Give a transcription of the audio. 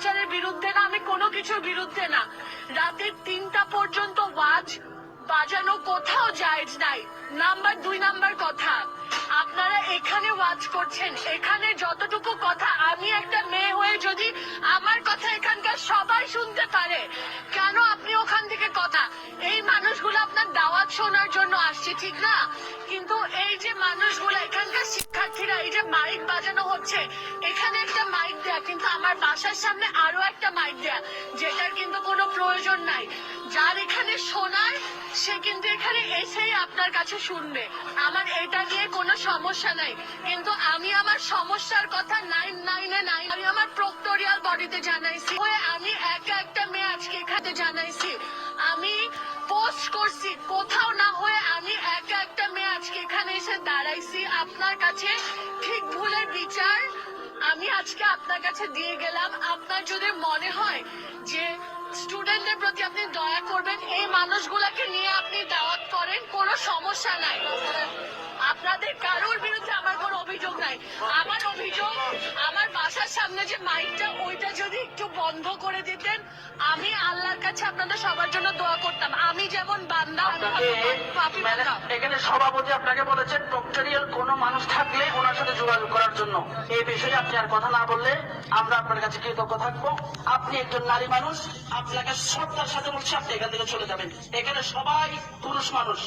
অত্যাচারের বিরুদ্ধে না, আমি কোনো কিছুর বিরুদ্ধে না। রাতের তিনটা পর্যন্ত ওয়াজ বাজানো কোথাও জায়েজ নাই। নাম্বার দুই নাম্বার কথা, আপনারা এখানে ওয়াজ করছেন। এখানে যতটুকু কথা, আমি একটা মেয়ে হয়ে যদি আমার কথা এখানকার সবাই শুনতে পারে, কেন আপনি ওখান থেকে কথা? এই মানুষগুলো আপনার দাওয়াত শোনার জন্য আসছে, ঠিক না? কিন্তু এই যে মানুষগুলো মাইক বাজানো হচ্ছে। এখানে একটা মাইক দেয়া, কিন্তু আমার বাসার সামনে আরও একটা মাইক দেয়া, যেটার কিন্তু কোনো প্রয়োজন নাই। যার এখানে শোনার সে কিন্তু এখানে এসেই আপনার কাছে শুনবে। আমার এটা নিয়ে কোনো সমস্যা নাই। কিন্তু আমি আমার সমস্যার কথা নাইন নাইনে নাই আমি আমার প্রক্টোরিয়াল বডিতে জানাইছি। হয়ে আমি একা একটা মেয়ে আজকে এখানে জানাইছি। আমি পোস্ট করছি, কোথাও না হয়ে আমি একা একটা মেয়ে আজকে এখানে এসে দাঁড়াইছি। আপনার কাছে আজকে আপনার কাছে দিয়ে গেলাম। আপনার যদি মনে হয় যে স্টুডেন্টদের প্রতি আপনি দয়া করবেন এই মানুষগুলাকে নিয়ে আপনি দাওয়াত করেন কোনো সমস্যা নাই। আপনাদের কারোর বিরুদ্ধে আমার কোনো অভিযোগ নাই। আমার অভিযোগ আমার বাসার সামনে যে মাইকটা ওইটা যদি একটু বন্ধ করে দিতেন আমি আল্লাহর কাছে আপনাদের সবার জন্য দোয়া করতাম। আমি যেমন বান্দা। এখানে সভাপতি আপনাকে বলেছেন প্রক্টোরিয়াল কোনো মানুষ যোগাযোগ করার জন্য। এই বিষয়ে আপনি আর কথা না বললে আমরা আপনার কাছে কৃতজ্ঞ থাকব। আপনি একজন নারী মানুষ, আপনাকে শ্রদ্ধার সাথে বলছি আপনি এখান থেকে চলে যাবেন। এখানে সবাই পুরুষ মানুষ।